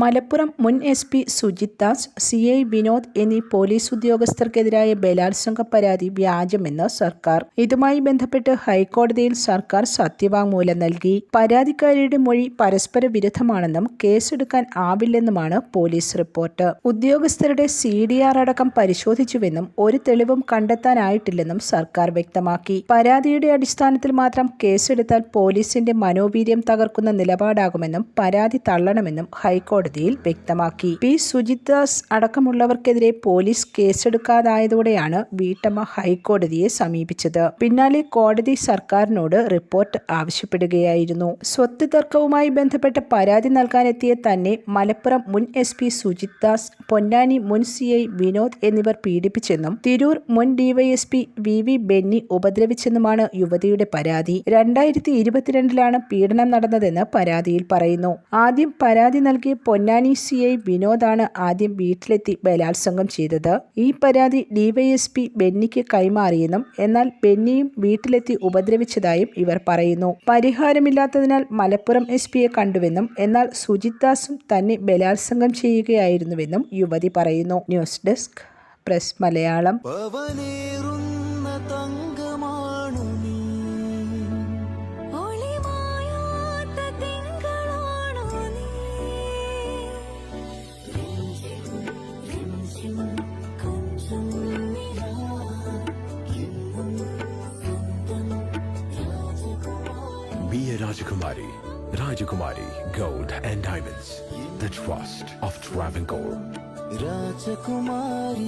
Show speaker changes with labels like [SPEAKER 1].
[SPEAKER 1] മലപ്പുറം മുൻ S P Sujith Das C I Vinod എന്നീ police ഉദ്യോഗസ്ഥർക്കെതിരായ ബലാത്സംഗ പരാതി വ്യാജമെന്ന് സർക്കാർ. ഇതുമായി ബന്ധപ്പെട്ട് ഹൈക്കോടതിയിൽ സർക്കാർ സത്യവാങ്മൂലം നൽകി. പരാതിക്കാരിയുടെ മൊഴി പരസ്പര വിരുദ്ധമാണെന്നും കേസെടുക്കാൻ ആവില്ലെന്നുമാണ് പോലീസ് റിപ്പോർട്ട്. ഉദ്യോഗസ്ഥരുടെ സി ഡി ആർ അടക്കം പരിശോധിച്ചുവെന്നും ഒരു തെളിവും കണ്ടെത്താനായിട്ടില്ലെന്നും സർക്കാർ വ്യക്തമാക്കി. പരാതിയുടെ അടിസ്ഥാനത്തിൽ മാത്രം കേസെടുത്താൽ പോലീസിന്റെ മനോവീര്യം തകർക്കുന്ന നിലപാടാകുമെന്നും പരാതി തള്ളണമെന്നും ഹൈക്കോടതിയിൽ വ്യക്തമാക്കി. പി. സുജിത് ദാസ് അടക്കമുള്ളവർക്കെതിരെ പോലീസ് കേസെടുക്കാതായതോടെയാണ് വീട്ടമ്മ ഹൈക്കോടതിയെ സമീപിച്ചത്. പിന്നാലെ കോടതി സർക്കാരിനോട് റിപ്പോർട്ട് ആവശ്യപ്പെടുകയായിരുന്നു. സ്വത്ത് തർക്കവുമായി ബന്ധപ്പെട്ട പരാതി നൽകാനെത്തിയ തന്നെ മലപ്പുറം മുൻ എസ് പി സുജിത് ദാസ് പൊന്നാനി മുൻ സി ഐ വിനോദ് എന്നിവർ പീഡിപ്പിച്ചെന്നും തിരൂർ മുൻ ഡിവൈഎസ്പി വി വി ബെന്നി ഉപദ്രവിച്ചെന്നുമാണ് യുവതിയുടെ പരാതി. രണ്ടായിരത്തി ഇരുപത്തിരണ്ടിലാണ് പീഡനം നടന്നതെന്ന് പരാതിയിൽ പറയുന്നു. ആദ്യം പരാതി നൽകിയ പൊന്നാനി സി ഐ വിനോദാണ് ആദ്യം വീട്ടിലെത്തി ബലാത്സംഗം ചെയ്തത്. ഈ പരാതി ഡിവൈഎസ്പി ബെന്നിക്ക് കൈമാറിയെന്നും എന്നാൽ ബെന്നിയും വീട്ടിലെത്തി ഉപദ്രവിച്ചതായും ഇവർ പറയുന്നു. പരിഹാരമില്ലാത്തതിനാൽ മലപ്പുറം എസ് പിയെ കണ്ടുവെന്നും എന്നാൽ സുജിത് ദാസും തന്നെ ബലാത്സംഗം ചെയ്യുകയായിരുന്നുവെന്നും യുവതി പറയുന്നു. News desk press Malayalam.
[SPEAKER 2] Rajkumari. Rajkumari Gold and Diamonds. The Trust of Travancore.
[SPEAKER 3] Rajakumari